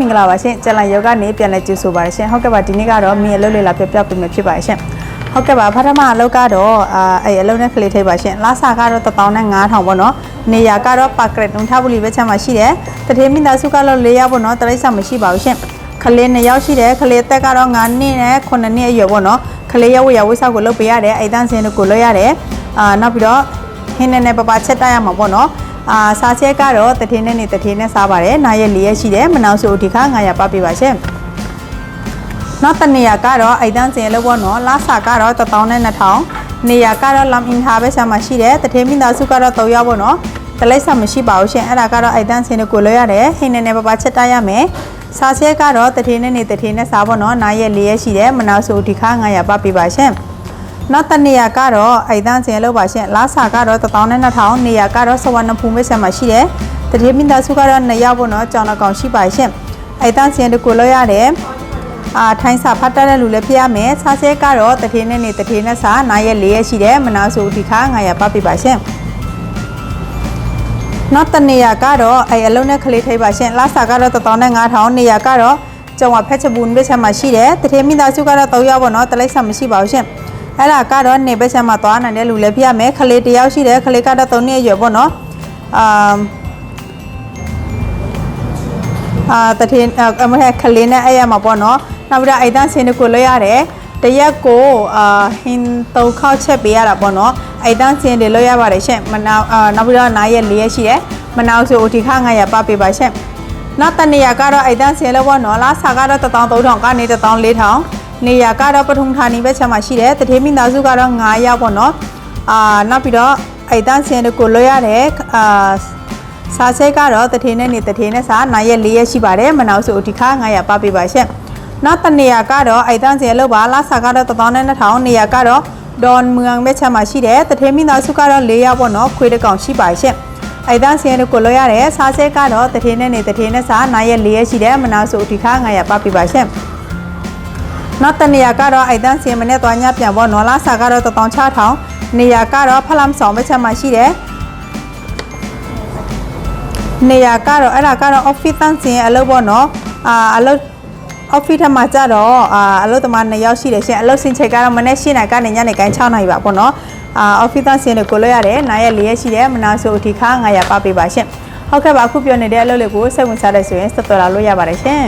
မင်္ဂလာပါရှင်ကျန်လာယောဂနေပြန်လဲကြိုဆိုပါရရှင်ဟုတ်ကဲ့ပါဒီနေ့ကတော့မင်းအလုပ်လေးလာပြပြပေးမယ်ဖြစ်ပါရှင်ဟုတ်ကဲ့ပါပထမအလုပ်ကတော့အာအဲ့အလုပ်နဲ့ကလေးထိပ်ပါရှင်လာစာကတော့15000ပေါ့နော်နေရာကတော့ပါကရက်တုံထားဘူးလီပဲချက်မှာရှိတယ်တထေးမိသားစုကတော့၄ယောက်ပေါ့နော်တရိတ်ဆာမရှိပါဘူးရှင်ကလေး2ယောက်ရှိတယ်ကလေးအသက်ကတော့9နှစ်နဲ့9နှစ်အရွယ်ပေါ့နော်ကလေးရောက်ဝရဝိဆောက်ကိုလုပ်ပေးရတယ်အိမ်တန်းစင်းတို့ကိုလုပ်ရတယ်အာနောက်ပြီးတော့ဟင်းနဲ့နဲ့ပပချက်တိုက်ရမှာပေါ့နော် အာစားချက်ကတော့တထေးနဲ့နေတထေးနဲ့စားပါတယ်နားရက်လေးရက်ရှိတယ်မနောက်ဆိုဒီခါ900ပါပေးပါရှင်နောက်တနေရာကတော့အိမ်တန်းစင်လို့ပေါ့နော်လာစာကတော့1000နဲ့2000နေရာကတော့လမ်အင်ဟာပဲဆာမှာရှိတယ်တထေးမိသားစုကတော့3ယောက်ပေါ့နော်တလိပ်ဆာမရှိပါဘူးရှင်အဲ့ဒါကတော့အိမ်တန်းစင်ကိုလွှဲရတယ်ဟင်းနဲ့နဲ့ပပချက်တိုက်ရမယ်စားချက်ကတော့တထေးနဲ့နေတထေးနဲ့စားပေါ့နော်နားရက်လေးရက်ရှိတယ်မနောက်ဆိုဒီခါ900ပါပေးပါရှင် နောက်တနေရာကတော့အိမ်တန်းစင်လောက်ပါရှင်လာစာကတော့12000နေရာကတော့စဝနဖူးမဲဆံမှာရှိတယ်တတိယမိသားစုကတော့2ယောက်ပေါ့နော်ကြောင်တော့ကောင်ရှိပါရှင်အိမ်တန်းစင်တကူလောက်ရတယ်အာထိုင်းစာဖတ်တတ်တဲ့လူလည်းဖြစ်ရမယ်စားစဲကတော့တတိယနဲ့နေတတိယနဲ့စာနားရက်၄ရက်ရှိတယ်မနာဆိုဒီခါ900ပတ်ပြပါရှင်နောက်တနေရာကတော့အဲအလုံးနဲ့ကလေးထိပ်ပါရှင်လာစာကတော့15000နေရာကတော့ကျောင်းဝဖက်ချပူနစ်ချက်မှာရှိတယ်တတိယမိသားစုကတော့3ယောက်ပေါ့နော်တလိပ်ဆာမရှိပါဘူးရှင် အဲ့ဒါကတော့နေဘက်ချက်မှာသွားနိုင်တဲ့လူလည်းပြရမယ်ခလေးတယောက်ရှိတယ်ခလေးကတော့3နှစ်အရွယ်ပေါ့နော်အာအာတထင်းအမဟခလေးနဲ့အဲ့ရမှာပေါ့နော်နောက်ပြီးတော့အိုက်တန်းစင်းကိုလွှဲရတယ်တရက်ကိုအာဟင်းတုံခောက်ချက်ပေးရတာပေါ့နော်အိုက်တန်းစင်းတွေလွှဲရပါတယ်ရှင့်မနောက်အာနောက်ပြီးတော့နားရက်၄ရက်ရှိတယ်မနောက်ဆိုဒီခါ900ပပေးပါရှင့်နောက်တနေရာကတော့အိုက်တန်းစင်းလို့ပေါ့နော်လာစာကတော့13000ကနေ14000 နေရာကတော့ပထုံဌာနီဘက်ခြမ်းမှာရှိတယ်တထေးမိသားစုကတော့9ရောက်ပေါ့နော်အာနောက်ပြီးတော့အိုက်တန်စင်တို့ကိုလွှတ်ရတဲ့အာစာဆဲကတော့တထေးနဲ့နေတထေးနဲ့စာ9ရက်4ရက်ရှိပါတယ်မနောက်ဆိုဒီခါ9ရက်ပပေးပါရှင့်နောက်တနေရာကတော့အိုက်တန်စင်လို့ပါလာစာကတော့12000နေရာကတော့ဒွန်မွန်ဘက်ခြမ်းမှာရှိတယ်တထေးမိသားစုကတော့4ရောက်ပေါ့နော်ခွေးတကောင်ရှိပါရှင့်အိုက်တန်စင်တို့ကိုလွှတ်ရတဲ့စာဆဲကတော့တထေးနဲ့နေတထေးနဲ့စာ9ရက်4ရက်ရှိတယ်မနောက်ဆိုဒီခါ9ရက်ပပေးပါရှင့် နောက်တနေရာကတော့အိုက်တန်းစင်မနဲ့သွားညပြန်ပေါ့နော်လာစာကတော့16000နေရာကတော့ဖလမ်ဆောင်ပဲချက်မှာရှိတယ်နေရာကတော့အဲ့ဒါကတော့ office တန်းစင်အလုပ်ပေါ့နော်အာအလုပ် office ထမှာကြတော့အာအလုပ်သမား2ယောက်ရှိတယ်ရှင်အလုပ်စင်ချိန်ကတော့မနေ့8နာရီကနေညနေ9 6နာရီပါပေါ့နော်အာ office တန်းစင်တွေကိုလွှဲရတယ်နားရက်4ရက်ရှိတယ်မနာဆိုအထိခါ900ပပေးပါရှင်ဟုတ်ကဲ့ပါအခုပြောနေတဲ့အလုပ်လေးကိုစိတ်ဝင်စားတဲ့ဆိုရင်ဆက်သွယ်လာလို့ရပါတယ်ရှင်